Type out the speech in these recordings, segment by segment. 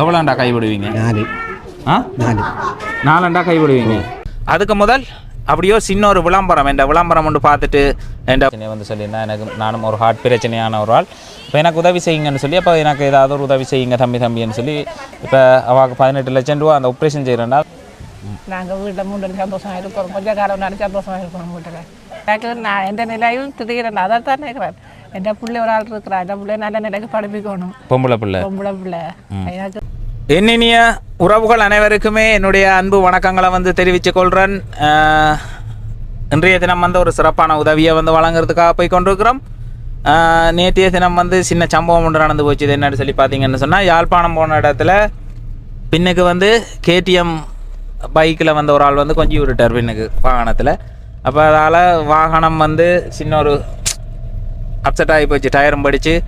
எவ்வளோண்டா கை விடுவீங்க நாலு. ஆ? நாலு. நாலண்டா கை விடுவீங்க அதுக்கு முதல் அப்படியோ சின்ன ஒரு விளம்பரம் என்ற விளம்பரம் ஒன்று பார்த்துட்டு என்ற வந்து சொல்லியிருந்தேன் எனக்கு நானும் ஒரு ஹார்ட் பிரச்சனையான ஒரு ஆள். இப்போ எனக்கு உதவி செய்யுங்கன்னு சொல்லி அப்போ எனக்கு ஏதாவது ஒரு உதவி செய்யுங்க தம்பி தம்பின்னு சொல்லி இப்போ அவாக்கு பதினெட்டு லட்சம் ரூபா அந்த ஆப்ரேஷன் செய்கிறேன்னா நாங்கள் வீட்டில் மூணு சந்தோஷமாக இருக்கிறோம். கொஞ்ச காலம் சந்தோஷமாக இருக்கிறோம் வீட்டில் எனக்கு நான் எந்த நிலையும் திடீரென அதை தான் நினைக்கிறேன். பிள்ளை ஒரு ஆள் இருக்கிறா எந்த பிள்ளை நல்ல நிலைக்கு படிப்பிக்கணும் பொம்பளை பிள்ளை பொம்பளை பிள்ளை எனக்கு என்னினிய உறவுகள் அனைவருக்குமே என்னுடைய அன்பு வணக்கங்களை வந்து தெரிவித்துக் கொள்கிறேன் அஹ், இன்றைய தினம் வந்து ஒரு சிறப்பான உதவியை வந்து வழங்குறதுக்காக போய் கொண்டிருக்கிறோம் அஹ், நேற்றைய தினம் வந்து சின்ன சம்பவம் ஒன்று நடந்து போச்சு இது என்னன்னு சொல்லி பார்த்தீங்கன்னு சொன்னால் யாழ்ப்பாணம் போன இடத்துல பின்னுக்கு வந்து கேடிஎம் பைக்கில் வந்த ஒரு ஆள் வந்து கொஞ்சம் விட்டுட்டார் பின்னுக்கு வாகனத்தில் அப்போ அதால் வாகனம் வந்து சின்ன ஒரு அப்செட் ஆகி போச்சு டயரும் படிச்சு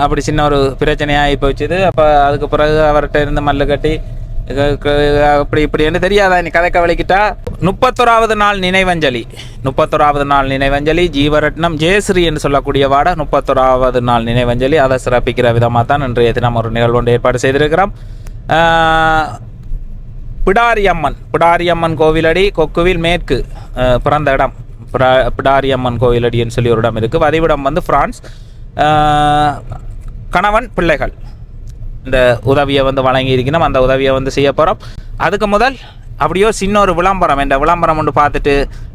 அப்படி சின்ன ஒரு பிரச்சனையாகி போச்சுது. அப்போ அதுக்கு பிறகு அவர்கிட்ட இருந்து மல்லு கட்டி க- க- அப்படி இப்படின்னு தெரியாதா? நீ கதை கவலைக்கிட்டா? முப்பத்தொராவது நாள் நினைவஞ்சலி. முப்பத்தொராவது நாள் நினைவஞ்சலி ஜீவரட்னம் ஜெயஸ்ரீ என்று சொல்லக்கூடிய வாட முப்பத்தொராவது நாள் நினைவஞ்சலி. அதை சிறப்பிக்கிற விதமாக தான் இன்றைய தினம் ஒரு நிகழ்வு ஒன்று ஏற்பாடு செய்திருக்கிறோம். பிடாரியம்மன் பிடாரியம்மன் கோவிலடி கொக்குவில் மேற்கு பிறந்த இடம். பிடா- பிடாரியம்மன் அடின்னு சொல்லி ஒரு இடம் இருக்குது வதிவிடம் வந்து ஃப்ரான்ஸ் கணவன் பிள்ளைகள். இந்த உதவியை வந்து வழங்கி இருக்கணும் அந்த உதவியை வந்து செய்ய போகிறோம் அதுக்கு முதல் அப்படியோ சின்ன ஒரு விளம்பரம். இந்த விளம்பரம் ஒன்று பார்த்துட்டு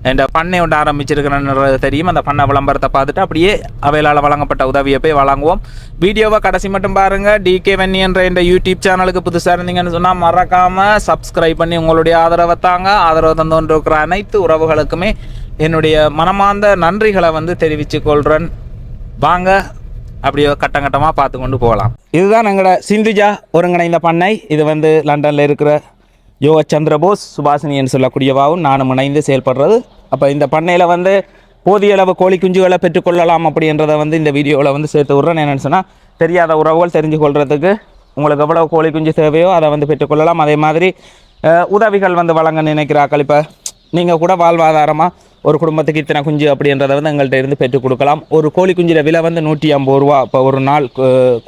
இந்த பண்ணை ஒன்று ஆரம்பிச்சிருக்கிறேன்னு தெரியும். அந்த பண்ணை விளம்பரத்தை பார்த்துட்டு அப்படியே அவைகளால் வழங்கப்பட்ட உதவியை போய் வழங்குவோம். வீடியோவை கடைசி மட்டும் பாருங்கள் டிகே வென்னி என்ற இந்த யூடியூப் சேனலுக்கு புதுசாக இருந்தீங்கன்னு சொன்னால் மறக்காமல் சப்ஸ்கிரைப் பண்ணி உங்களுடைய ஆதரவை தாங்க. ஆதரவு தந்து கொண்டிருக்கிற அனைத்து உறவுகளுக்குமே என்னுடைய மனமார்ந்த நன்றிகளை வந்து தெரிவித்து கொள்கிறேன் வாங்க அப்படியே கட்டம் கட்டமாக பார்த்து கொண்டு போகலாம். இதுதான் எங்களோட சிந்துஜா ஒருங்கிணைந்த பண்ணை. இது வந்து லண்டனில் இருக்கிற யோக சந்திரபோஸ் சுபாசினின்னு சொல்லக்கூடியவாவும் நானும் இணைந்து செயல்படுறது. அப்போ இந்த பண்ணையில் வந்து போதிய அளவு கோழி குஞ்சுகளை பெற்றுக்கொள்ளலாம் அப்படின்றத வந்து இந்த வீடியோவில் வந்து சேர்த்து விட்றேன். என்னென்னு சொன்னால் தெரியாத உறவுகள் தெரிஞ்சு கொள்கிறதுக்கு உங்களுக்கு எவ்வளோ கோழி குஞ்சு தேவையோ அதை வந்து பெற்றுக்கொள்ளலாம் அதே மாதிரி உதவிகள் வந்து வழங்க நினைக்கிறாக்கள். இப்போ நீங்கள் கூட வாழ்வாதாரமாக ஒரு குடும்பத்துக்கு இத்தனை குஞ்சு அப்படின்றத வந்து எங்கள்கிட்ட இருந்து பெற்றுக் கொடுக்கலாம். ஒரு கோழி குஞ்சிர விலை வந்து நூற்றி ஐம்பது ரூபா. இப்போ ஒரு நாள்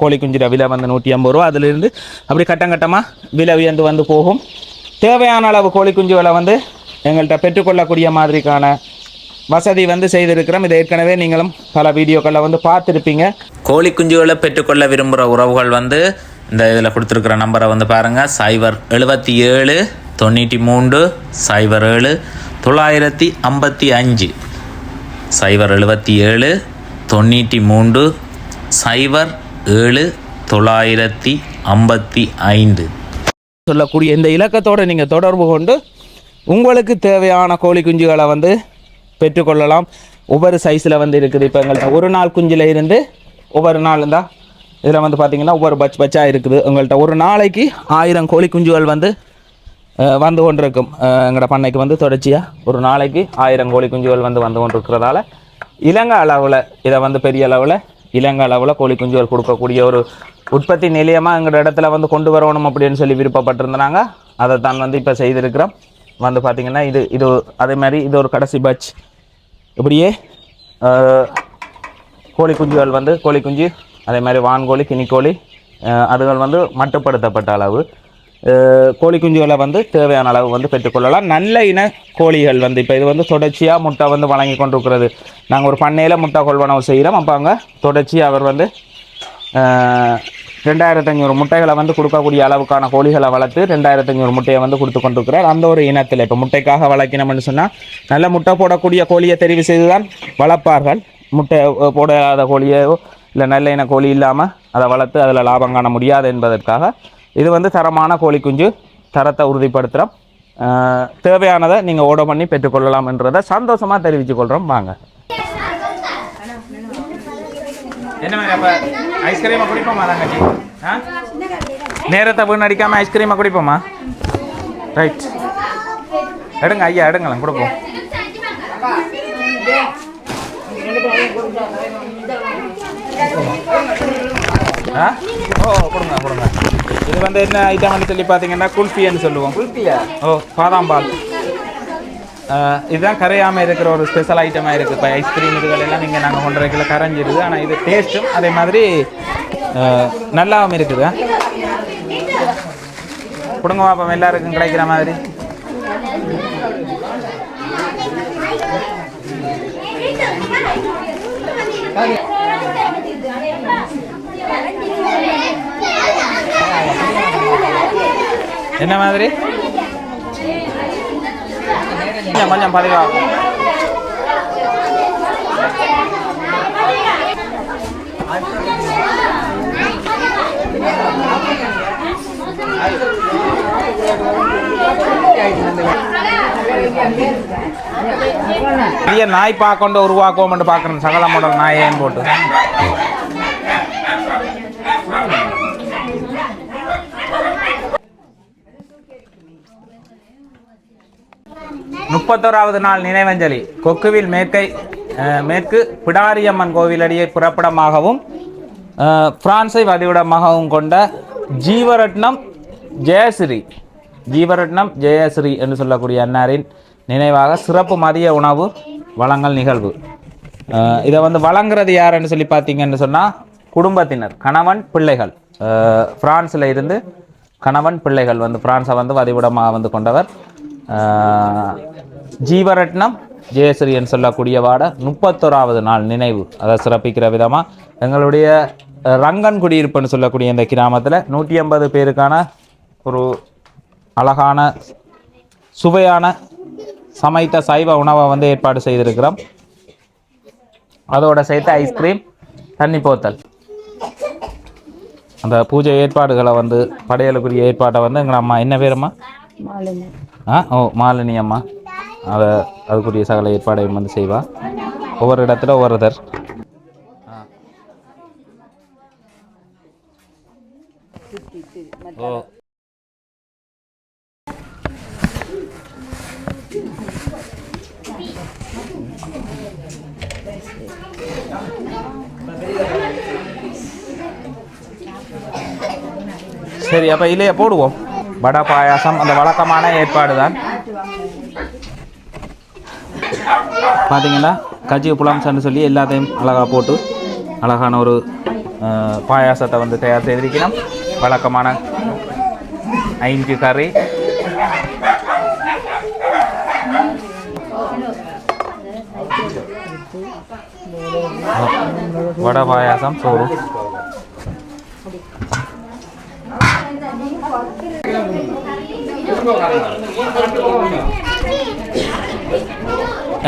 கோழி குஞ்சிர விலை வந்து நூற்றி ஐம்பது ரூபா. அதிலிருந்து அப்படி கட்டம் கட்டமாக விலை உயர்ந்து வந்து போகும். தேவையான அளவு கோழி குஞ்சுகளை வந்து எங்கள்கிட்ட பெற்றுக்கொள்ளக்கூடிய மாதிரிக்கான வசதி வந்து செய்திருக்கிறோம். இதை ஏற்கனவே நீங்களும் பல வீடியோக்களில் வந்து பார்த்துருப்பீங்க. கோழி குஞ்சுகளை பெற்றுக்கொள்ள விரும்புகிற உறவுகள் வந்து இந்த இதில் கொடுத்துருக்குற நம்பரை வந்து பாருங்கள் சைபர் எழுபத்தி ஏழு தொண்ணூற்றி மூன்று சைபர் ஏழு தொள்ளாயிரத்தி ஐம்பத்தி அஞ்சு. சைபர் எழுபத்தி ஏழு தொண்ணூற்றி மூன்று சைபர் ஏழு தொள்ளாயிரத்தி ஐம்பத்தி ஐந்து. சொல்லக்கூடிய இந்த இலக்கத்தோடு நீங்கள் தொடர்பு கொண்டு உங்களுக்கு தேவையான கோழி குஞ்சுகளை வந்து பெற்றுக்கொள்ளலாம். ஒவ்வொரு சைஸில் வந்து இருக்குது. இப்போ எங்கள்கிட்ட ஒரு நாள் குஞ்சில் இருந்து ஒவ்வொரு நாள் இருந்தால் இதில் வந்து பார்த்திங்கன்னா ஒவ்வொரு பட்ச் பட்சாக இருக்குது. உங்கள்கிட்ட ஒரு நாளைக்கு ஆயிரம் கோழி குஞ்சுகள் வந்து வந்து கொண்டிருக்கும். எங்களோட பண்ணைக்கு வந்து தொடர்ச்சியாக ஒரு நாளைக்கு ஆயிரம் கோழி குஞ்சுகள் வந்து வந்து கொண்டிருக்கிறதால இலங்கை அளவில் இதை வந்து பெரிய அளவில் இலங்கை அளவில் கோழி குஞ்சுகள் கொடுக்கக்கூடிய ஒரு உற்பத்தி நிலையமாக எங்களோட இடத்துல வந்து கொண்டு வரணும் அப்படின்னு சொல்லி விருப்பப்பட்டிருந்தாங்க. அதை தான் வந்து இப்போ செய்திருக்கிறோம். வந்து பார்த்திங்கன்னா இது இது அதே மாதிரி இது ஒரு கடைசி பட்ச் இப்படியே கோழி குஞ்சுகள் வந்து கோழி குஞ்சு அதே மாதிரி வான்கோழி கினிக்கோழி அதுகள் வந்து மட்டுப்படுத்தப்பட்ட அளவு. கோழி குஞ்சுகளை வந்து தேவையான அளவு வந்து பெற்றுக்கொள்ளலாம். நல்ல இன கோழிகள் வந்து இப்போ இது வந்து தொடர்ச்சியாக முட்டை வந்து வழங்கி கொண்டிருக்கிறது. நாங்கள் ஒரு பண்ணையில் முட்டை கொள்வனவு செய்கிறோம் அப்போ அங்கே தொடர்ச்சியாக அவர் வந்து ரெண்டாயிரத்தி ஐநூறு முட்டைகளை வந்து கொடுக்கக்கூடிய அளவுக்கான கோழிகளை வளர்த்து ரெண்டாயிரத்தி ஐநூறு முட்டையை வந்து கொடுத்து கொண்டிருக்கிறார். அந்த ஒரு இனத்தில் இப்போ முட்டைக்காக வளர்க்கணும்னு சொன்னால் நல்ல முட்டை போடக்கூடிய கோழியை தெரிவு செய்து தான் வளர்ப்பார்கள். முட்டை போடாத கோழியோ இல்லை நல்ல இன கோழி இல்லாமல் அதை வளர்த்து அதில் லாபம் காண முடியாது என்பதற்காக இது வந்து தரமான கோழி குஞ்சு. தரத்தை உறுதிப்படுத்துகிறோம் தேவையானதை நீங்கள் ஓட பண்ணி பெற்றுக்கொள்ளலாம் என்றதை சந்தோஷமாக தெரிவித்துக் கொள்கிறோம் வாங்க. என்ன மாதிரி அப்போ ஐஸ்கிரீமை குடிப்போமா தங்கச்சி? ஆ? நேரத்தை வீணடிக்காம ஐஸ்கிரீமை குடிப்போமா? ரைட் எடுங்க ஐயா எடுங்களேன் கொடுப்போம். ஆ? ஓ கொடுங்க கொடுங்க. இது வந்து என்ன ஐட்டம்னு சொல்லி பார்த்தீங்கன்னா குல்ஃபின்னு சொல்லுவோம். குல்ஃபியா? ஓ பாதாம் பால் இதுதான் கரையாமல் இருக்கிற ஒரு ஸ்பெஷல் ஐட்டமாக இருக்குது இப்போ ஐஸ்கிரீம் இதுகள் எல்லாம் நீங்கள் நாங்கள் கொண்டு வைக்கல கரைஞ்சிருது. ஆனால் இது டேஸ்ட்டும் அதே மாதிரி நல்லாவும் இருக்குது. கொடுங்க பாப்போம் எல்லாருக்கும் கிடைக்கிற மாதிரி. என்ன மாதிரி? கொஞ்சம் கொஞ்சம் பாதுகாப்பு பெரிய நாய் பார்க்கொண்டு உருவாக்குவோம்னு பார்க்குறேன் சகல மாடல் நாயேன்னு போட்டு. முப்பத்தோராவது நாள் நினைவஞ்சலி. கொக்குவில் மேற்கை மேற்கு பிடாரியம்மன் கோவிலடியை புறப்படமாகவும் பிரான்ஸை வதிவிடமாகவும் கொண்ட ஜீவரட்னம் ஜெயஸ்ரீ ஜீவரட்னம் ஜெயஸ்ரீ என்று சொல்லக்கூடிய அன்னாரின் நினைவாக சிறப்பு மதிய உணவு வழங்கல் நிகழ்வு. இதை வந்து வழங்குறது யாருன்னு சொல்லி பார்த்தீங்கன்னு சொன்னால் குடும்பத்தினர் கணவன் பிள்ளைகள். பிரான்ஸில் இருந்து கணவன் பிள்ளைகள் வந்து பிரான்ஸை வந்து வதிவிடமாக வந்து கொண்டவர். ஜீவரட்னம் ஜெயஸ்ரீன்னு சொல்லக்கூடிய வாட முப்பத்தோராவது நாள் நினைவு. அதை சிறப்பிக்கிற விதமாக எங்களுடைய ரங்கன் குடியிருப்புன்னு சொல்லக்கூடிய இந்த கிராமத்தில் நூற்றி ஐம்பது பேருக்கான ஒரு அழகான சுவையான சமைத்த சைவ உணவை வந்து ஏற்பாடு செய்திருக்கிறோம். அதோட சேர்த்து ஐஸ்கிரீம் தண்ணி போத்தல். அந்த பூஜை ஏற்பாடுகளை வந்து படையலுக்குரிய ஏற்பாட்டை வந்து எங்கள் அம்மா என்ன பேரம்மா ஆ? ஓ மாலினி அம்மா. அதை அதுக்குரிய சகல ஏற்பாடையும் வந்து செய்வா. ஒவ்வொரு இடத்துல ஒவ்வொருத்தர். ஓ. சரி அப்போ இல்லையா போடுவோம். வடை பாயாசம் அந்த வழக்கமான ஏற்பாடு தான் பார்த்தீங்கன்னா கஜி புலாம்சன்னு சொல்லி எல்லாத்தையும் அழகாக போட்டு அழகான ஒரு பாயாசத்தை வந்து தயார் செய்திருக்கிறோம். வழக்கமான ஐந்து கறி. வடை பாயாசம் சோறு.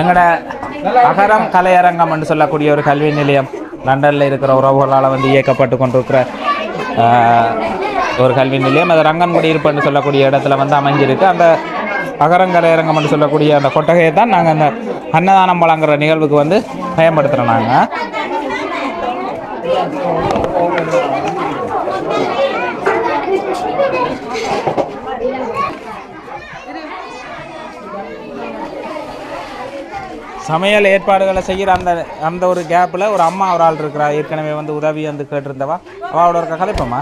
எங்கட அகரம் கலையரங்கம் என்று சொல்லக்கூடிய ஒரு கல்வி நிலையம் லண்டனில் இருக்கிற உறவுகளால் வந்து இயக்கப்பட்டு கொண்டிருக்கிற ஒரு கல்வி நிலையம். அது ரங்கன்குடி இருப்புன்னு சொல்லக்கூடிய இடத்துல வந்து அமைஞ்சிருக்கு. அந்த அகரங்கலையரங்கம் என்று சொல்லக்கூடிய அந்த கொட்டகையை தான் நாங்கள் அந்த அன்னதானம் வழங்குற நிகழ்வுக்கு வந்து பயன்படுத்துகிறோம் நாங்கள் சமையல் ஏற்பாடுகளை செய்கிற அந்த அந்த ஒரு கேப்பில் ஒரு அம்மா ஒரு ஆள் இருக்கிறா. ஏற்கனவே வந்து உதவி வந்து கேட்டிருந்தவா. அவளோட இருக்க கதைப்போம்மா.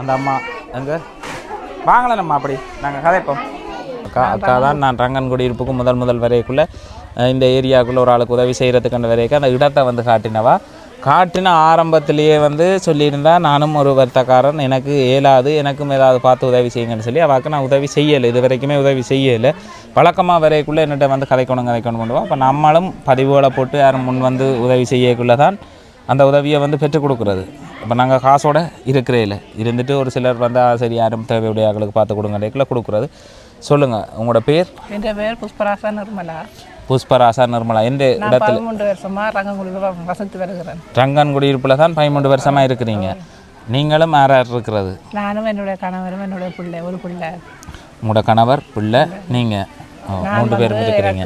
அந்த அம்மா அங்கே வாங்கலம்மா அப்படி. நாங்கள் கதைப்போம். அக்கா அக்கா தான் நான் ரங்கன்குடி இருப்புக்கு முதல் முதல் வரைக்குள்ளே இந்த ஏரியாவுக்குள்ளே ஒரு ஆளுக்கு உதவி செய்கிறதுக்கான வரைக்கும் அந்த இடத்தை வந்து காட்டினவா. காட்டின ஆரம்பத்திலேயே வந்து சொல்லியிருந்தா நானும் ஒரு வருத்தக்காரன். எனக்கு இயலாது எனக்கும் ஏதாவது பார்த்து உதவி செய்யுங்கன்னு சொல்லி அவாக்கு நான் உதவி செய்யலை. இது வரைக்குமே உதவி செய்யலை. வழக்கமாக வரைக்குள்ளே என்னட்ட வந்து கதைக்கணும் கதைக்கணும் பண்ணுவோம் அப்போ நம்மளும் பதிவுகளை போட்டு யாரும் முன் வந்து உதவி செய்யக்குள்ளே தான் அந்த உதவியை வந்து பெற்றுக் கொடுக்குறது. இப்போ நாங்கள் காசோட இருக்கிறே இல்லை. இருந்துட்டு ஒரு சிலர் வந்து சரி யாரும் தேவையுடைய ஆளுக்கு பார்த்து கொடுங்க கொடுக்குறது. சொல்லுங்கள் உங்களோட பேர்? என் பேர் புஷ்பராசா நிர்மலா. புஷ்பராசா நிர்மலா. எந்த இடத்துல? பதிமூன்று வருஷமா ரங்கங்குடியில் வசித்து வருகிறேன். ரங்கன் குடியிருப்பில் தான் பதிமூன்று வருஷமாக இருக்கிறீங்க. நீங்களும் யார் இருக்கிறது? நானும் என்னுடைய கணவரும் என்னுடைய பிள்ளை ஒரு பிள்ளை. உங்களோட கணவர் பிள்ளை நீங்கள் நான் மூன்று பேரும் இருக்கிறீங்க.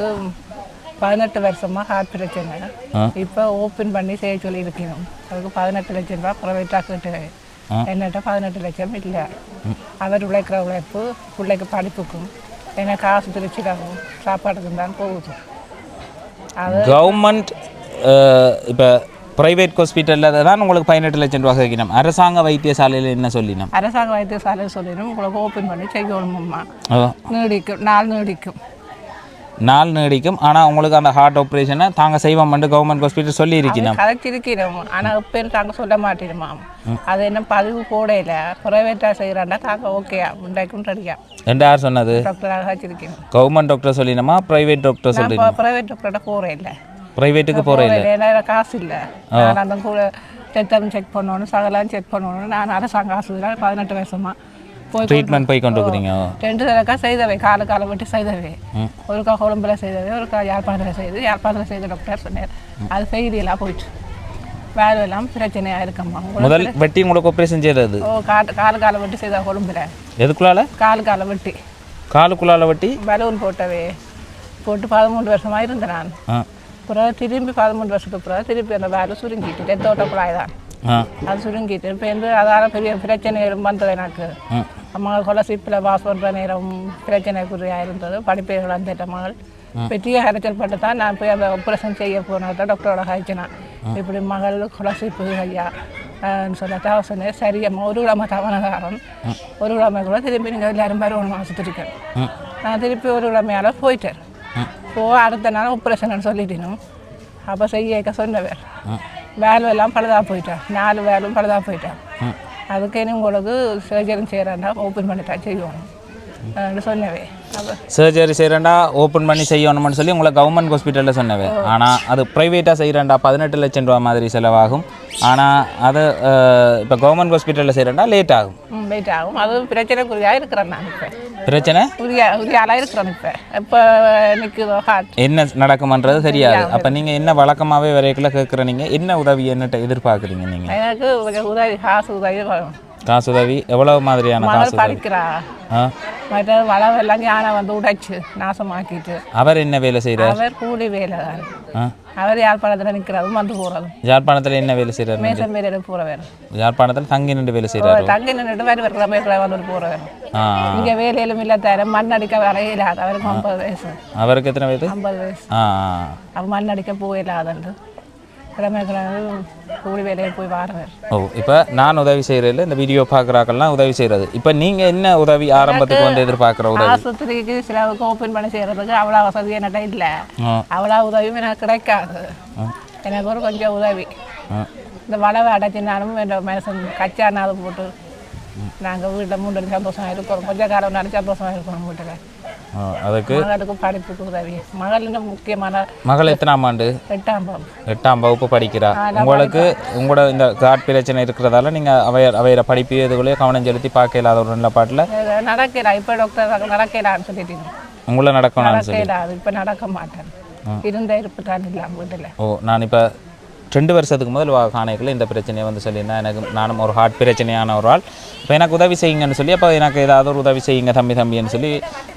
பதினெட்டு வருஷமா ஹார்ட் பிரச்சனை. இப்போ ஓப்பன் பண்ணி செய்ய சொல்லி இருக்கணும் அதுக்கு பதினெட்டு லட்சம் ரூபாய் ப்ரைவேட்டாக கேட்டு. என்னட்ட பதினெட்டு லட்சம் இல்லை. அவர் உழைக்கிற உழைப்பு பிள்ளைக்கு படிப்புக்கும் எனக்கு காசு திருச்சிடாகும் சாப்பாடுக்கும் தான் போகுது கவர்மெண்ட் இப்போ ப்ரைவேட் ஹாஸ்பிட்டலில் தான் உங்களுக்கு பதினெட்டு லட்சம் ரூபா கேட்கணும் அரசாங்க வைத்தியசாலையில் என்ன சொல்லினோம்? அரசாங்க வைத்தியசாலை சொல்லிடும் உங்களுக்கு ஓப்பன் பண்ணி செய்யணுமம்மா ஓ. நீடிக்கும் நாள் நீடிக்கும். நாள் நீடிக்கும். ஆனால் உங்களுக்கு அந்த ஹார்ட் ஆப்ரேஷனை தாங்க செய்வோம் வந்து கவர்மெண்ட் ஹாஸ்பிட்டல் சொல்லி இருக்கணும் கதைச்சிருக்கிறோம் ஆனால் இப்போ தாங்க சொல்ல மாட்டேனுமாம் அது என்ன பதிவு போடையில ப்ரைவேட்டாக செய்கிறாண்டா தாங்க ஓகேயா உண்டாக்கும் ரெடியா ரெண்டு யார் சொன்னது? டாக்டராக வச்சிருக்கேன். கவர்மெண்ட் டாக்டர் சொல்லினமா ப்ரைவேட் டாக்டர் சொல்லி இப்போ ப்ரைவேட் டாக்டர்கிட்ட போகிறேன் இல்லை. ப்ரைவேட்டுக்கு போகிறேன் போகிறேன் ஏன்னா காசு இல்லை. நான் அந்த கூட ரத்தம் செக் பண்ணணும் சகலாம் செக் பண்ணணும். நான் அரசாங்க காசு தான் பதினெட்டு வருஷமா போய் ட்ரீட்மெண்ட் போய் கொண்டு இருக்கிறீங்க ரெண்டு தடவைக்கா செய்தவை காலு காலம் விட்டு செய்தவை. ஒருக்கா கொழும்புல செய்தவை ஒருக்கா யாழ்ப்பாணத்தில் செய்து யாழ்ப்பாணத்தில் செய்த டாக்டர் சொன்னார். அது ஃபெயிலியெல்லாம் போயிட்டு. வேறு எல்லாம் பிரச்சனையாக இருக்கம்மா. முதல் வெட்டி உங்களுக்கு ஆப்ரேஷன் செய்கிறது ஓ காட்டு காலு காலம் விட்டு செய்த கொழும்புல எதுக்குள்ளால? காலு காலம் வெட்டி. காலுக்குள்ளால வெட்டி? பலூன் போட்டவே. போட்டு பதிமூன்று வருஷமா இருந்தேன் நான். அப்புறம் திரும்பி பதிமூன்று வருஷத்துக்கு அப்புறம் திருப்பி அந்த வேலை சுருங்கிட்டு ரத்தோட்ட குழாய் தான். அது சுருங்கிட்டு இப்போ வந்து அதால பெரிய பிரச்சனைகளும் வந்தது எனக்கு. அம்மா கொலசிப்பில் பாஸ் பண்ணுற நேரம் பிரச்சனைக்குரியாக இருந்தது படிப்பை இழந்துட்ட மகள். பெரிய அரைச்சல் பட்டு தான் நான் போய் அந்த ஆப்ரேஷன் செய்ய போனதை டாக்டரோட காய்ச்சினேன் இப்படி மகள் கொலசிப்பு ஐயா சொல்ல சொன்னேன் சரியம்மா. ஒரு கிழமை தவணகாரம் ஒரு கிழமை கூட திருப்பி நீங்கள் எல்லாரும் வருவணும் ஆஸ்பத்திரிக்கு ம் நான் திருப்பி ஒரு கிழமையால போயிட்டேன். போ அடுத்த நாள் ஆப்ரேஷன் சொல்லிட்டேனும். அப்போ செய்ய சொன்னவர். வேலை எல்லாம் பழுதா போயிட்டேன் நாலு வேலும் பழுதா போயிட்டேன் அதுக்கு உங்களுக்கு சர்ஜரி செய்கிறேன்டா ஓப்பன் பண்ணிட்டா செய்வோம் சொன்னவே. சர்ஜரி செய்கிறேன்டா ஓப்பன் பண்ணி செய்யணும்னு சொல்லி உங்களை கவர்மெண்ட் ஹாஸ்பிட்டலில் சொன்னவே. ஆனால் அது ப்ரைவேட்டாக செய்கிறேன்டா பதினெட்டு லட்சம் ரூபா மாதிரி செலவாகும். ஆனால் அது இப்போ கவர்மெண்ட் ஹாஸ்பிட்டலில் செய்கிறேன்டா லேட் ஆகும். வெயிட் ஆகும். அது பிரச்சனைக்குரியாக இருக்கிறேன் நான் இப்போ. பிரச்சனை? உரிய ஆளாக இருக்கிறேன் இப்போ. இப்போ ஹார்ட் என்ன நடக்குமன்றது தெரியாது. அப்போ நீங்கள் என்ன வழக்கமாகவே வரைக்குள்ள கேட்குற நீங்கள் என்ன உதவி என்னட்ட எதிர்பார்க்குறீங்க நீங்கள் எனக்கு உதவி காசு உதவி. காசு உதவி எவ்வளோ மாதிரியான காசு ஆ? மற்ற வளவெல்லாம் யானை வந்து உடைச்சு நாசமாக்கிட்டு. அவர் என்ன வேலை செய்கிறார் அவர் கூலி வேலை தான் அவர் யாழ்ப்பாணத்தில் நிற்கிறதும் வந்து போகிறதும் யாழ்ப்பாணத்தில் என்ன வேலை செய்கிறார் மேசன் வேலையில போகிற வேணும் யாழ்ப்பாணத்தில் தங்கி நின்று வேலை செய்கிறார் தங்கி நின்றுட்டு வேறு இருக்கிற மேற்கில் வந்துட்டு போகிற ஆ. இங்கே வேலையிலும் இல்லை தர மண் அடிக்க வரையிலாது அவருக்கு ஐம்பது வயசு. அவருக்கு எத்தனை வயது? ஐம்பது வயசு. ஆ அவன் மண் அடிக்க போயிடாதுண்டு கூலி வேலையை போய் வாரவர். ஓ இப்போ நான் உதவி செய்கிறதில்ல இந்த வீடியோ பார்க்குறாக்கெல்லாம் உதவி செய்கிறது இப்போ நீங்கள் என்ன உதவி ஆரம்பத்துக்கு வந்து எதிர்பார்க்குற உதவி? ஆஸ்பத்திரிக்கு சிலவுக்கு ஓப்பன் பண்ணி செய்கிறதுக்கு அவ்வளோ வசதி என்கிட்ட இல்லை. அவ்வளோ உதவியும் எனக்கு கிடைக்காது. எனக்கு ஒரு கொஞ்சம் உதவி. இந்த வளவை அடைச்சினாலும் என் மனுஷன் கச்சானாலும் போட்டு நாங்கள் வீட்டில் மூணு சந்தோஷம் இருக்கிறோம் கொஞ்சம் காலம் சந்தோஷமாக இருக்கிறோம் வீட்டில் அதுக்கு? மகளுக்கு படிப்புக்கு உதவி மகளின் முக்கியமான மகள் எத்தனாம் ஆண்டு? எட்டாம் பாவம் எட்டாம் வகுப்பு படிக்கிறா. உங்களுக்கு உங்களோட இந்த காட் பிரச்சனை இருக்கிறதால நீங்கள் அவைய அவையிற படிப்பு இதுக்குள்ளேயே கவனம் செலுத்தி பார்க்க இல்லாத ஒரு நல்ல பாட்டில் நடக்கலா இப்போ டாக்டர் நடக்கலான்னு சொல்லிட்டு உங்களை நடக்கணும்னு சொல்லி. இப்போ நடக்க மாட்டேன். இருந்த இருப்பு தான் இல்லாம வீட்டில் ஓ நான் இப்போ ரெண்டு வருஷத்துக்கு முதல் வா காணைக்குள்ள இந்த பிரச்சனையை வந்து சொல்லியிருந்தேன் எனக்கு நானும் ஒரு ஹார்ட் பிரச்சனையான ஒரு ஆள் இப்போ எனக்கு உதவி செய்யுங்கன்னு சொல்லி அப்போ எனக்கு ஏதாவது ஒரு உதவி செய்யுங்க தம்பி தம்பின்னு சொல்லி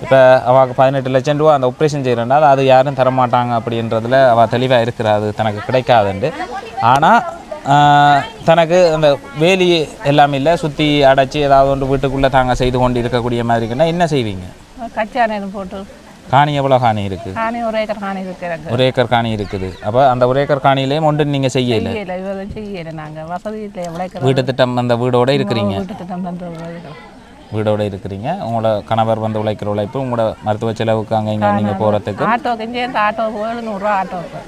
இப்போ அவளுக்கு பதினெட்டு லட்சம் ரூபா அந்த ஆப்ரேஷன் செய்கிறேன்னா அது யாரும் தரமாட்டாங்க அப்படின்றதில் அவள் தெளிவாக இருக்கிறா. அது தனக்கு கிடைக்காதுண்டு. ஆனால் தனக்கு அந்த வேலி எல்லாமே இல்லை சுற்றி அடைச்சி ஏதாவது ஒன்று வீட்டுக்குள்ளே தாங்க செய்து கொண்டு இருக்கக்கூடிய மாதிரி இருக்குன்னா என்ன செய்வீங்க? கச்சானு போட்டு காணி எவ்வளோ காணி இருக்குது காணி ஒரு ஏக்கர் காணி இருக்கு எனக்கு ஒரு ஏக்கர் காணி இருக்குது. அப்போ அந்த ஒரு ஏக்கர் காணியிலேயும் ஒன்று நீங்கள் செய்யலை? செய்யலை நாங்கள் வசதி வீட்டு திட்டம் அந்த வீடோட இருக்கிறீங்க? வீட்டு இருக்கிறீங்க. உங்களோட கணவர் வந்து உழைக்கிற உழைப்பு உங்களோட மருத்துவ செலவுக்கு அங்கே இங்கே நீங்கள் போகிறதுக்கு ஆட்டோக்கு இங்கே ஆட்டோக்கு எழுநூறுவா ஆட்டோக்கு.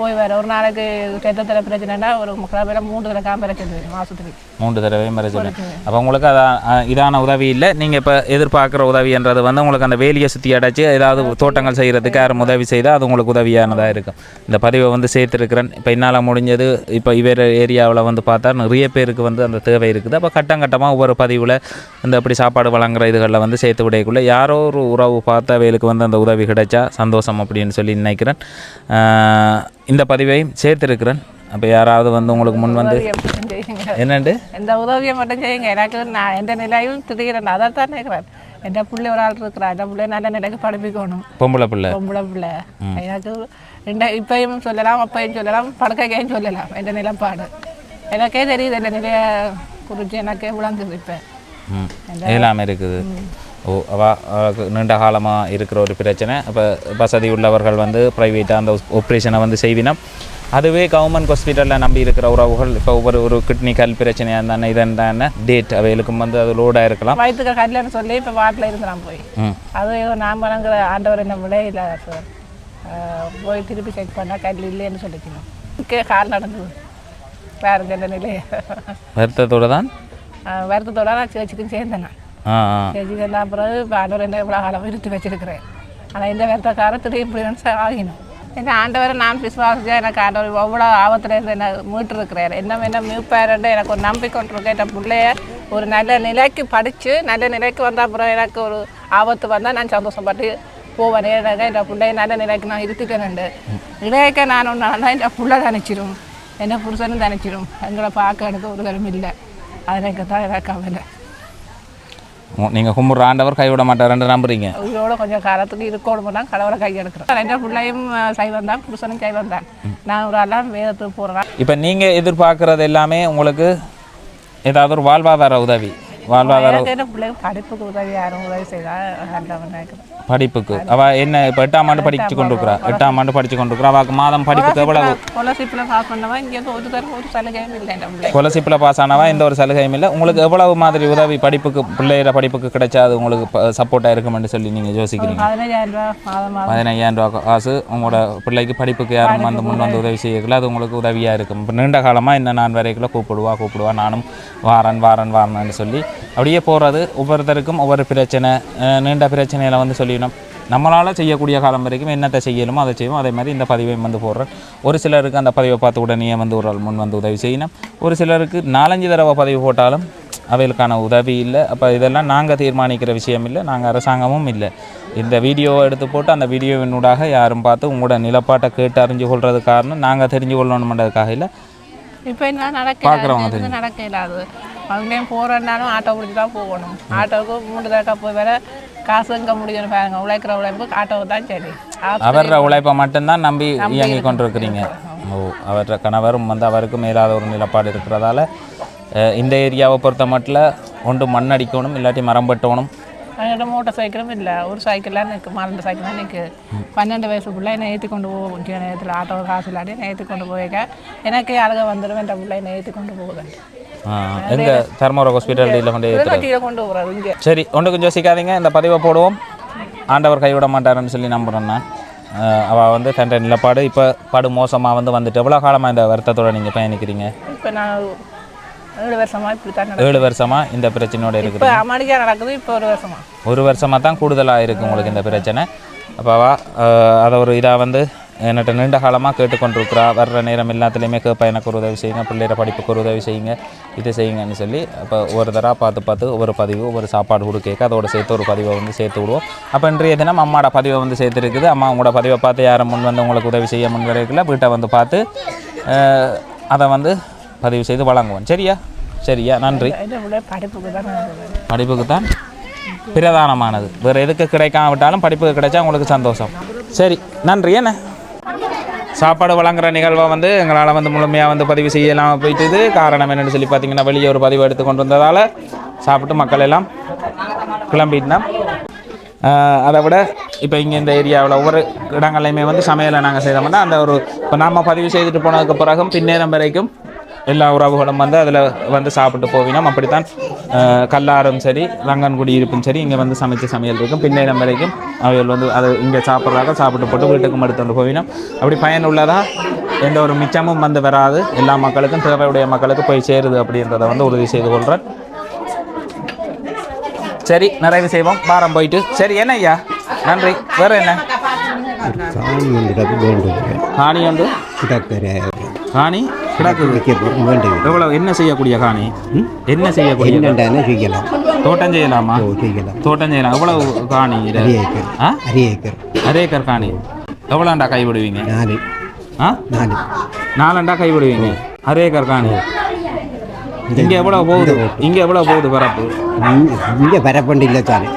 போய் வர. ஒரு நாளைக்கு ரத்தத்தில் பிரச்சனைனா ஒரு பேரை மூன்று தடவை சென்று ஆஸ்பத்திரிக்கு மூன்று தடவை மறைச்சல் அப்போ உங்களுக்கு அதான் இதான உதவி இல்லை? நீங்கள் இப்போ எதிர்பார்க்குற உதவின்றது வந்து உங்களுக்கு அந்த வேலியை சுற்றி அடைச்சி ஏதாவது தோட்டங்கள் செய்கிறதுக்கு யாரும் உதவி செய்தால் அது உங்களுக்கு உதவியானதாக இருக்கும். இந்த பதிவை வந்து சேர்த்துருக்கிறேன். இப்போ என்னால் முடிஞ்சது இப்போ இவர் ஏரியாவில் வந்து பார்த்தா நிறைய பேருக்கு வந்து அந்த தேவை இருக்குது. அப்போ கட்டம் கட்டமாக ஒவ்வொரு பதிவில் இந்த இப்படி சாப்பாடு வழங்குற இதுகளில் வந்து சேர்த்து விடைக்குள்ளே யாரோ ஒரு உறவு பார்த்த வேலுக்கு வந்து அந்த உதவி கிடைச்சா சந்தோஷம் அப்படின்னு சொல்லி நினைக்கிறேன். இந்த பதிவையும் சேர்த்துருக்கிறேன். அப்போ யாராவது வந்து உங்களுக்கு முன் வந்து என்னண்டு? இந்த உதவியை மட்டும் செய்யுங்க. எனக்கு நான் எந்த நிலையும் திடீரென அதை தான் நினைக்கிறேன் என் பிள்ளை ஒரு ஆள் இருக்கிறா என் பிள்ளை நல்ல நிலைக்கு படிப்பிக்கணும். பொம்பளை பிள்ளை. பொம்பளை பிள்ளை. எனக்கு ரெண்ட இப்பயும் சொல்லலாம் அப்பையும் சொல்லலாம் படுக்கைக்கையும் சொல்லலாம். எந்த நிலப்பாடு? எனக்கே தெரியுது இந்த நிலைய குறித்து எனக்கே விளங்குது இப்போ எல்லாமே இருக்குது. ஓ அவ அவளுக்கு நீண்ட காலமாக இருக்கிற ஒரு பிரச்சனை. அப்போ வசதி உள்ளவர்கள் வந்து ப்ரைவேட்டாக அந்த ஆப்ரேஷனை வந்து செய்வினா அதுவே கவர்மெண்ட் ஹாஸ்பிட்டலில் நம்பி இருக்கிற உறவுகள் இப்போ ஒவ்வொரு ஒரு கிட்னி கல் பிரச்சனையாக இருந்தானே இதென்ன டேட் அவைகளுக்கும் வந்து அது லோடாக இருக்கலாம். வயிற்றுக்கு கல்யாணம் சொல்லி இப்போ வாட்டில் இருக்கிறான் போய். அது நான் வணங்குற ஆண்டவர் என்ன விளையில சார் போய் திருப்பி செக் பண்ணால் கல் இல்லைன்னு சொல்லிக்கணும். கே கால் நடந்தது. வேறு நிலையை வருத்தத்தோடு தான்? வருத்தத்தோட நான் சேர்ச்சிக்கும் சேர்ந்தேன் நான். ஆ ஆ சேர்ச்சி இப்போ ஆண்டவர் என்ன இவ்வளோ காலம் இருத்தி வச்சிருக்கிறேன் ஆனால் இந்த வருத்தக்கார திரும்பி இப்படி ஆகினோம் என்ன ஆண்டவரை நான் விசுவாசிச்சா எனக்கு ஆண்டவர் எவ்வளோ ஆபத்தில் இருந்து என்ன மீட்டிருக்கிறார் என்ன என்ன மீட்பாருன்னு எனக்கு ஒரு நம்பிக்கை ஒன்று என் பிள்ளைய ஒரு நல்ல நிலைக்கு படித்து நல்ல நிலைக்கு வந்த அப்புறம் எனக்கு ஒரு ஆபத்து வந்தால் நான் சந்தோஷப்பட்டு போவேன் எனக்கு என் பிள்ளைய நல்ல நிலைக்கு நான் இருத்துக்கணுண்டு நிலைக்க நான் ஒன்று என் பிள்ளை தனிச்சிடும் என்ன புருஷனும் தனிச்சிடும் எங்களை பார்க்க எனக்கு ஒரு தரம் இல்லை அதற்கு தான் எனக்கு கவலை நீங்கள் கும்பிட்ற ஆண்டவர் கைவிட மாட்டாருன்னு நம்புறீங்க. உயிரோட கொஞ்சம் காலத்துக்கு இருக்கணும் தான் கடவுளை கை எடுக்கிறோம். ரெண்டு பிள்ளையும் சைவம் தான் புருஷனும் சைவம் தான். நான் ஒரு ஆளாம் வேதத்துக்கு போகிறேன் இப்போ நீங்கள் எதிர்பார்க்குறது எல்லாமே உங்களுக்கு ஏதாவது ஒரு வாழ்வாதார உதவி. வாழ்வாதார படிப்புக்கு உதவி யாரும் உதவி செய்தால் நல்லவன் நினைக்கிறேன் படிப்புக்கு அவள் என்ன இப்போ எட்டாம் ஆண்டு படித்து கொண்டிருக்கிறா எட்டாம் ஆண்டு படித்து கொண்டிருக்கிறா அவளுக்கு மாதம் படிப்புக்கு எவ்வளவு ஸ்காலர்ஷிப்பில் பாஸ் ஆனவா எந்த ஒரு சலுகையும் இல்லை உங்களுக்கு எவ்வளவு மாதிரி உதவி படிப்புக்கு பிள்ளையோட படிப்புக்கு கிடைச்சா அது உங்களுக்கு சப்போர்ட்டாக இருக்குமென்னு சொல்லி நீங்கள் யோசிக்கிறீங்க பதினையாயிரம் ரூபா காசு உங்களோட பிள்ளைக்கு படிப்புக்கு யாரும் வந்து முன் வந்து உதவி செய்யல அது உங்களுக்கு உதவியாக இருக்கும் இப்போ நீண்ட காலமாக என்ன நான் வரைக்குள்ள கூப்பிடுவா கூப்பிடுவா நானும் வாரன் வாரன் வாரன்னு சொல்லி அப்படியே போகிறது ஒவ்வொருத்தருக்கும் ஒவ்வொரு பிரச்சனை நீண்ட பிரச்சனையில் வந்து சொல்லிடணும் நம்மளால் செய்யக்கூடிய காலம் வரைக்கும் என்னத்தை செய்யணுமோ அதை செய்வோம். அதே மாதிரி இந்த பதிவையும் வந்து போடுறேன். ஒரு சிலருக்கு அந்த பதிவை பார்த்து உடனே வந்து ஒரு ஆள் முன் வந்து உதவி செய்யணும். ஒரு சிலருக்கு நாலஞ்சு தடவை பதிவு போட்டாலும் அவைகளுக்கான உதவி இல்லை. அப்போ இதெல்லாம் நாங்கள் தீர்மானிக்கிற விஷயம் இல்லை. நாங்கள் அரசாங்கமும் இல்லை. இந்த வீடியோவை எடுத்து போட்டு அந்த வீடியோவினூடாக யாரும் பார்த்து உங்களோட நிலப்பாட்டை கேட்டு அறிஞ்சு கொள்றது காரணம். நாங்கள் தெரிஞ்சு கொள்ளணுன்றதுக்காக இல்லை. இப்போ என்ன பார்க்குறவங்க நடக்க நடக்க இல்லாது அவங்களையும் போகிறனாலும் ஆட்டோ பிடிச்சி தான் போகணும். ஆட்டோவுக்கு மூணு தடவை போய் வேற காசு எங்கே முடியும்னு பாருங்க. உழைக்கிற உழைப்புக்கு ஆட்டோவுக்கு தான் சரி. அவர உழைப்பை மட்டும்தான் நம்பி இயங்கி கொண்டிருக்கிறீங்க. ஓ அவர கணவரும் வந்து அவருக்கு மேலாத ஒரு நிலப்பாடு இருக்கிறதால இந்த ஏரியாவை பொறுத்த மட்டும் ஒன்று மண் அடிக்கணும் இல்லாட்டி மரம் வெட்டணும். என்கிட்ட மோட்டார் சைக்கிளும் இல்லை. ஒரு சைக்கிளாக நிற்கு மறந்த சைக்கிள் தான் நிற்கு பன்னெண்டு வயசு பிள்ளை என்னை ஏற்றி கொண்டு போக முக்கிய நேரத்தில் ஆட்டோ காசு இல்லாட்டி என்னை ஏற்றி கொண்டு போயிருக்க எனக்கு அழக வந்துடும் என் பிள்ளை என்னை ஏற்றி கொண்டு போகுதேன் எங்கே தர்மபுரம் கொண்டு ஏத்துறது? கீழே கொண்டு இங்கே. சரி ஒன்று கொஞ்சம் யோசிக்காதீங்க. இந்த பதிவை போடுவோம். ஆண்டவர் கைவிட மாட்டாருன்னு சொல்லி நம்புகிறேன் நான். அஹ், அவ வந்து தன் நிலப்பாடு. இப்போ படு மோசமாக வந்து வந்துட்டு எவ்வளோ காலமாக இந்த வருத்தத்தோட நீங்கள் பயணிக்கிறீங்க? இப்போ நான் ஏழு வருஷமாக இப்படி தான் ஏழு வருஷமாக இந்த பிரச்சனையோட இருக்குது அமெரிக்கா நடக்குது இப்போ ஒரு வருஷமா. ஒரு வருஷமாக தான் கூடுதலாக இருக்குது உங்களுக்கு இந்த பிரச்சனை. அப்பாவா அதை ஒரு இதாக வந்து என்கிட்ட நீண்ட காலமாக கேட்டுக்கொண்டிருக்கிறா. வர்ற நேரம் எல்லாத்துலேயுமே கேட்பா எனக்கு ஒரு உதவி செய்யுங்க பிள்ளைகிற படிப்புக்கு ஒரு உதவி செய்யுங்க இது செய்யுங்கன்னு சொல்லி அப்போ ஒரு தடவை பார்த்து பார்த்து ஒவ்வொரு பதிவு ஒவ்வொரு சாப்பாடு கொடுக்க அதோட சேர்த்து ஒரு பதிவை வந்து சேர்த்து விடுவோம். அப்போ இன்றைய தினம் அம்மாவோட பதிவை வந்து சேர்த்துருக்குது. அம்மா உங்களோட பதிவை பார்த்து யாரும் முன் வந்து உங்களுக்கு உதவி செய்ய முன் வரைக்குள்ள வீட்டை வந்து பார்த்து அதை வந்து பதிவு செய்து வழங்குவோம். சரியா? சரியா? நன்றி. படிப்புக்கு தான் நடக்குது படிப்புக்கு தான் பிரதானமானது. வேறு எதுக்கு கிடைக்காம விட்டாலும் படிப்புக்கு கிடைச்சா உங்களுக்கு சந்தோஷம். சரி நன்றி என்ன? சாப்பாடு வழங்குற நிகழ்வை வந்து எங்களால் வந்து முழுமையாக வந்து பதிவு செய்யலாம் போயிட்டுது. காரணம் என்னென்னு சொல்லி பார்த்தீங்கன்னா வெளியே ஒரு பதிவு எடுத்து கொண்டு வந்ததால் சாப்பிட்டு மக்கள் எல்லாம் கிளம்பிட்டோம். அதை விட இப்போ இங்கே இந்த ஏரியாவில் ஒவ்வொரு இடங்கள்லையுமே வந்து சமையலை நாங்கள் செய்தோம்னா அந்த ஒரு இப்போ நாம் பதிவு செய்துட்டு போனதுக்கு பிறகும் பின்னேரம் வரைக்கும் எல்லா உறவுகளும் வந்து அதில் வந்து சாப்பிட்டு போவினோம். அப்படித்தான் கல்லாரும் சரி ரங்கன்குடி இருப்பும் சரி இங்கே வந்து சமைச்ச சமையல் இருக்கும். பின்னேரம் வரைக்கும் அவைகள் வந்து அதை இங்கே சாப்பிட்றாங்க சாப்பிட்டு போட்டு வீட்டுக்கும் எடுத்துட்டு போவினோம். அப்படி பயனுள்ளதா எந்த ஒரு மிச்சமும் வந்து வராது. எல்லா மக்களுக்கும் தேவையுடைய மக்களுக்கு போய் சேருது அப்படின்றத வந்து உறுதி செய்து கொள்கிறேன் சரி நிறைவு செய்வோம். வாரம் போயிட்டு. சரி என்ன ஐயா? நன்றி. வேற என்ன? காணி உண்டு கிடக்கிற காணி எவ்வளவு என்ன செய்யக்கூடிய காணி? என்ன செய்யக்கூடிய செய்யலாம்? தோட்டம் செய்யலாமா? செய்யலாம். தோட்டம் செய்யலாம். எவ்வளவு காணி? அரை ஏக்கர். அரை ஏக்கர். காணி. எவ்வளோண்டா கை விடுவீங்க நாலு. ஆ? நாலு. நாலண்டா கை விடுவீங்க அரை ஏக்கர் காணி. இங்க எவ்வளவு போகுது? இங்க எவ்வளவு போகுது பரப்பு? இங்க- பரப்பண்டு இல்லை சாரு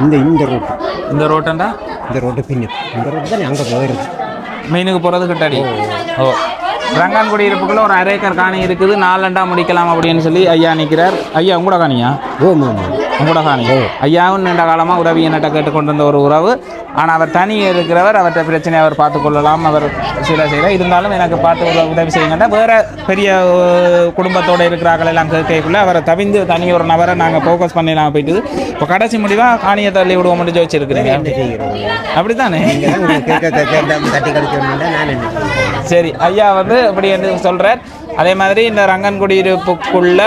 இந்த இந்த ரோட்டு. இந்த ரோட்டண்டா? இந்த ரோட்டு பின்னு. இந்த ரோட்டு தான் அங்கே போயிடுது. மீனுக்கு போகிறது கிட்டாடி ஓ. ரங்கான்குடி இருப்புக்குள்ள ஒரு அரை ஏக்கர் காணி இருக்குது. நாலண்டா முடிக்கலாம் அப்படின்னு சொல்லி ஐயா நிற்கிறார் ஐயா உங்களோட காணியா? உங்களோட காணி. ஐயாவும் நீண்ட காலமாக உதவி என்னட்ட கேட்டுக்கொண்டிருந்த ஒரு உறவு. ஆனால் அவர் தனி இருக்கிறவர் அவர்கிட்ட பிரச்சனையை அவர் பார்த்துக்கொள்ளலாம் அவர் சில செய்யல இருந்தாலும் எனக்கு பார்த்து உத- உதவி செய்யுங்கன்னா வேற பெரிய குடும்பத்தோட இருக்கிறார்கள் எல்லாம் கேட்கக்குள்ள அவரை தவிந்து தனி ஒரு நபரை நாங்கள் ஃபோக்கஸ் பண்ணி நாங்கள் போயிட்டு இப்போ கடைசி முடிவாக காணியை தள்ளி விடுவோம் தட்டி கழிச்சோம்னா நான் என்ன சரி ஐயா வந்து இப்படி என்று சொல்கிறார் அதே மாதிரி இந்த ரங்கன் குடியிருப்புக்குள்ள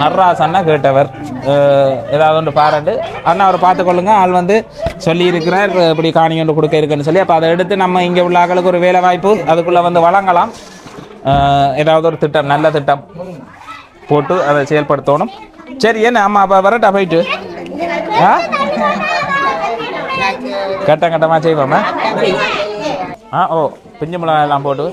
நர்ராஸ் அண்ணா கேட்டவர். ஏதாவது ஒன்று பாராட்டு. அண்ணா அவரை பார்த்துக்கொள்ளுங்க ஆள் வந்து சொல்லியிருக்கிறார். இப்படி காணி ஒன்று கொடுக்க இருக்குன்னு சொல்லி. அப்போ அதை எடுத்து நம்ம இங்கே உள்ள ஆட்களுக்கு ஒரு வேலை வாய்ப்பு அதுக்குள்ளே வந்து வழங்கலாம். ஏதாவது ஒரு திட்டம் நல்ல திட்டம் போட்டு அதை செயல்படுத்தணும். சரி என்ன? ஆமாம் அப்போ வரட்டா போயிட்டு. ஆ? கட்டம் கட்டமாக செய்வோமா? ஆ ஓ பிஞ்சு மிளகாய் எல்லாம் போட்டு